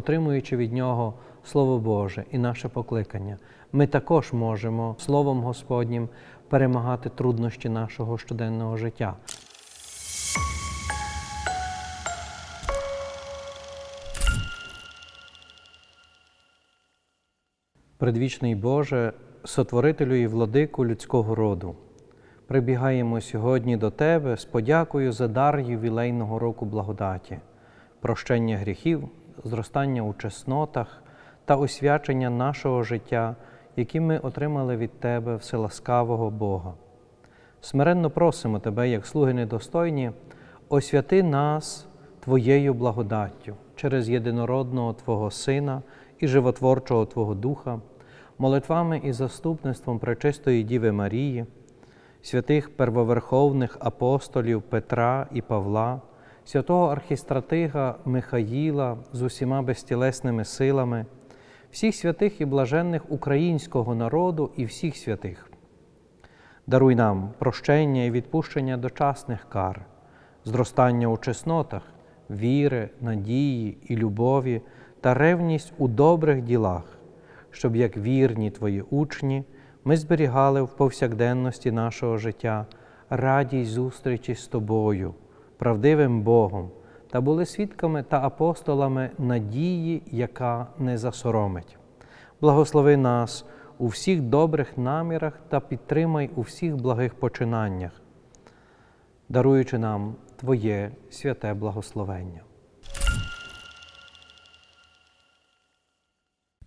отримуючи від Нього Слово Боже і наше покликання, ми також можемо Словом Господнім перемагати труднощі нашого щоденного життя. Предвічний Боже, сотворителю і владику людського роду, прибігаємо сьогодні до Тебе з подякою за дар ювілейного року благодаті, прощення гріхів, зростання у чеснотах та освячення нашого життя, які ми отримали від Тебе вселаскавого Бога. Смиренно просимо Тебе, як слуги недостойні, освяти нас Твоєю благодаттю через єдинородного Твого Сина і животворчого Твого Духа, молитвами і заступництвом Пречистої Діви Марії, святих первоверховних апостолів Петра і Павла, святого архістратига Михаїла з усіма безтілесними силами, всіх святих і блаженних українського народу і всіх святих. Даруй нам прощення і відпущення дочасних кар, зростання у чеснотах, віри, надії і любові та ревність у добрих ділах, щоб, як вірні Твої учні, ми зберігали в повсякденності нашого життя радість зустрічі з Тобою, правдивим Богом, та були свідками та апостолами надії, яка не засоромить. Благослови нас у всіх добрих намірах та підтримай у всіх благих починаннях, даруючи нам Твоє святе благословення.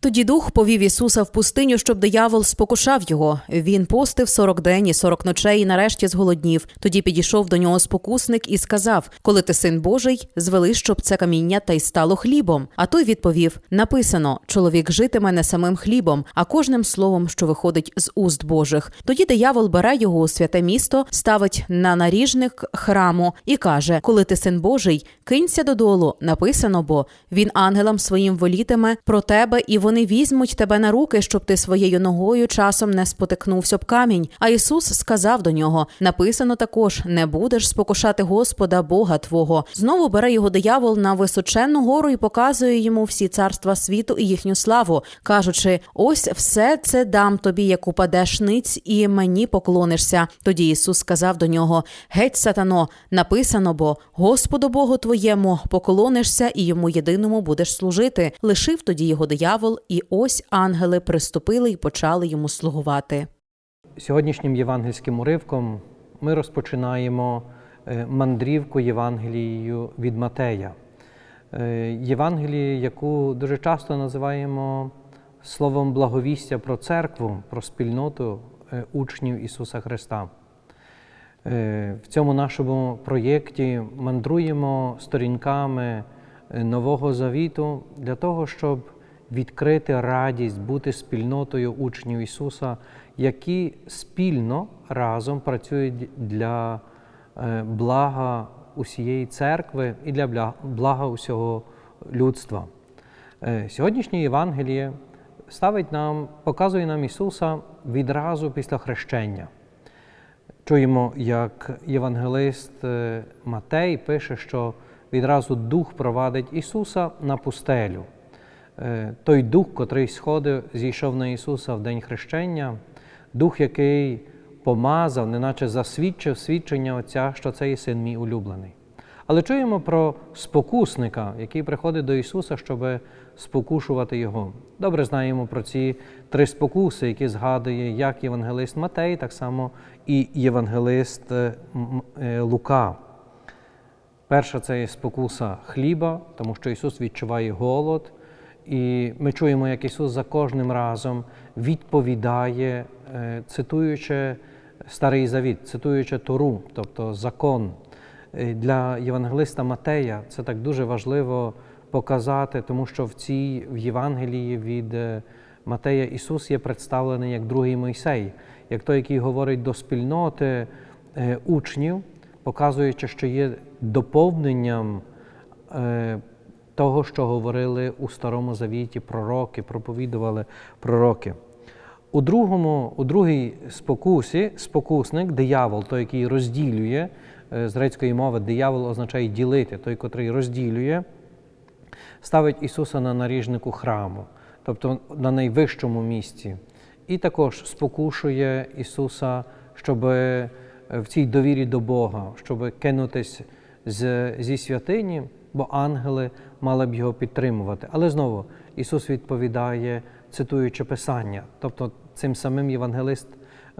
Тоді дух повів Ісуса в пустиню, щоб диявол спокушав його. Він постив сорок день і сорок ночей, і нарешті зголоднів. Тоді підійшов до нього спокусник і сказав: Коли ти син Божий, звели, щоб це каміння та й стало хлібом. А той відповів: Написано: чоловік житиме не самим хлібом, а кожним словом, що виходить з уст Божих. Тоді диявол бере його у святе місто, ставить на наріжник храму і каже: Коли ти син Божий, кинься додолу. Написано, бо він ангелам своїм волітиме про тебе, і вони візьмуть тебе на руки, щоб ти своєю ногою часом не спотикнувся об камінь. А Ісус сказав до нього: написано також: не будеш спокушати Господа Бога Твого. Знову бере його диявол на височенну гору і показує йому всі царства світу і їхню славу, кажучи: ось все це дам тобі, як упадеш ниць, і мені поклонишся. Тоді Ісус сказав до нього: Геть, сатано, написано бо Господу Богу твоєму поклонишся і йому єдиному будеш служити. Лишив тоді його диявол, і ось ангели приступили і почали йому слугувати. Сьогоднішнім євангельським уривком ми розпочинаємо е, мандрівку Євангелією від Матея. Е, Євангеліє, яку дуже часто називаємо словом благовістя про церкву, про спільноту е, учнів Ісуса Христа. В цьому нашому проєкті мандруємо сторінками Нового Завіту для того, щоб відкрити радість бути спільнотою учнів Ісуса, які спільно разом працюють для е, блага усієї церкви і для блага усього людства. Е, Сьогоднішнє Євангеліє ставить нам, показує нам Ісуса відразу після хрещення. Чуємо, як євангелист е, Матей пише, що відразу Дух провадить Ісуса на пустелю. Е, Той Дух, котрий сходив, зійшов на Ісуса в день хрещення, Дух, який помазав, неначе засвідчив свідчення Отця, що це є син мій улюблений. Але чуємо про спокусника, який приходить до Ісуса, щоб спокушувати Його. Добре знаємо про ці три спокуси, які згадує як євангелист Матей, так само і євангелист е, е, Лука. Перша це є спокуса хліба, тому що Ісус відчуває голод. І ми чуємо, як Ісус за кожним разом відповідає, е, цитуючи Старий Завіт, цитуючи Тору, тобто закон. Для євангелиста Матея це так дуже важливо показати, тому що в цій в Євангелії від е, Матея Ісус є представлений як другий Мойсей, як той, який говорить до спільноти е, учнів, показуючи, що є доповненням того, що говорили у Старому Завіті пророки, проповідували пророки. У другому, у другій спокусі спокусник, диявол, той, який розділює е, з грецької мови, диявол означає ділити, той, котрий розділює. ставить Ісуса на наріжнику храму, тобто на найвищому місці, і також спокушує Ісуса, щоб в цій довірі до Бога, щоб кинутись з, зі святині, бо ангели мали б його підтримувати. Але знову Ісус відповідає, цитуючи Писання. Тобто цим самим євангелист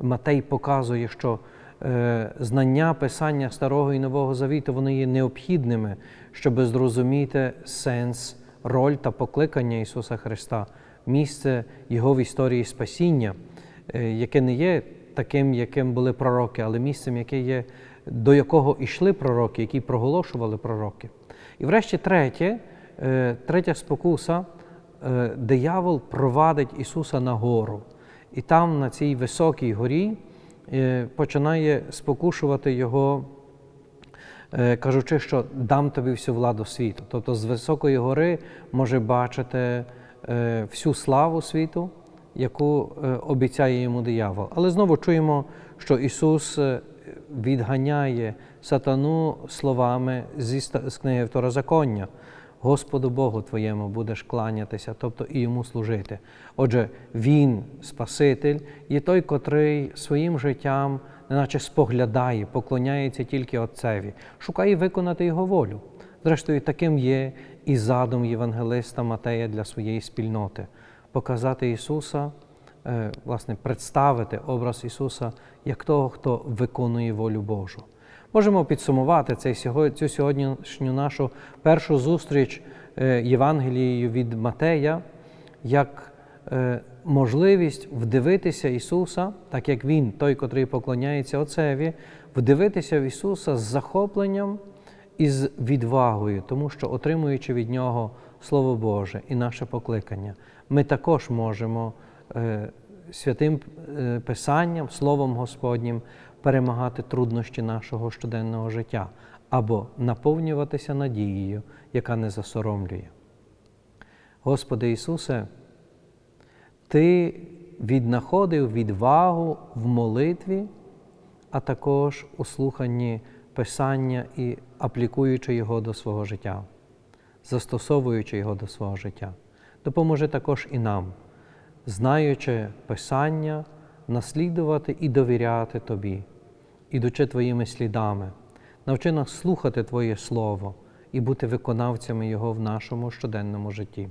Матей показує, що е, знання Писання Старого і Нового Завіту вони є необхідними, щоб зрозуміти сенс, роль та покликання Ісуса Христа, місце Його в історії спасіння, е, яке не є таким, яким були пророки, але місцем, яке є, до якого йшли пророки, які проголошували пророки. І врешті третє, е, третя спокуса, е, диявол провадить Ісуса на гору. І там, на цій високій горі, е, починає спокушувати Його, кажучи, що дам тобі всю владу світу. Тобто з високої гори може бачити всю славу світу, яку обіцяє йому диявол. Але знову чуємо, що Ісус відганяє сатану словами зі з книги Второзаконня. Господу Богу твоєму будеш кланятися, тобто і йому служити. Отже, Він, Спаситель, є той, котрий своїм життям, неначе споглядає, поклоняється тільки Отцеві, шукає виконати Його волю. Зрештою, таким є і задум євангелиста Матея для своєї спільноти показати Ісуса, власне, представити образ Ісуса як того, хто виконує волю Божу. Можемо підсумувати цей, цю сьогоднішню нашу першу зустріч е, Євангелією від Матея як е, можливість вдивитися Ісуса, так як Він, той, котрий поклоняється Отцеві, вдивитися в Ісуса з захопленням і з відвагою, тому що, отримуючи від Нього Слово Боже і наше покликання, ми також можемо е, святим е, Писанням, Словом Господнім перемагати труднощі нашого щоденного життя або наповнюватися надією, яка не засоромлює. Господи Ісусе, Ти віднаходив відвагу в молитві, а також у слуханні Писання і аплікуючи його до свого життя, застосовуючи його до свого життя. Допоможи також і нам, знаючи Писання, наслідувати і довіряти Тобі, ідучи Твоїми слідами. Навчи нас слухати Твоє Слово і бути виконавцями Його в нашому щоденному житті.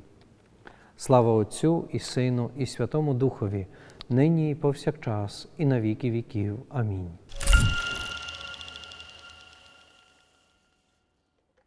Слава Отцю і Сину, і Святому Духові, нині і повсякчас, і на віки віків. Амінь.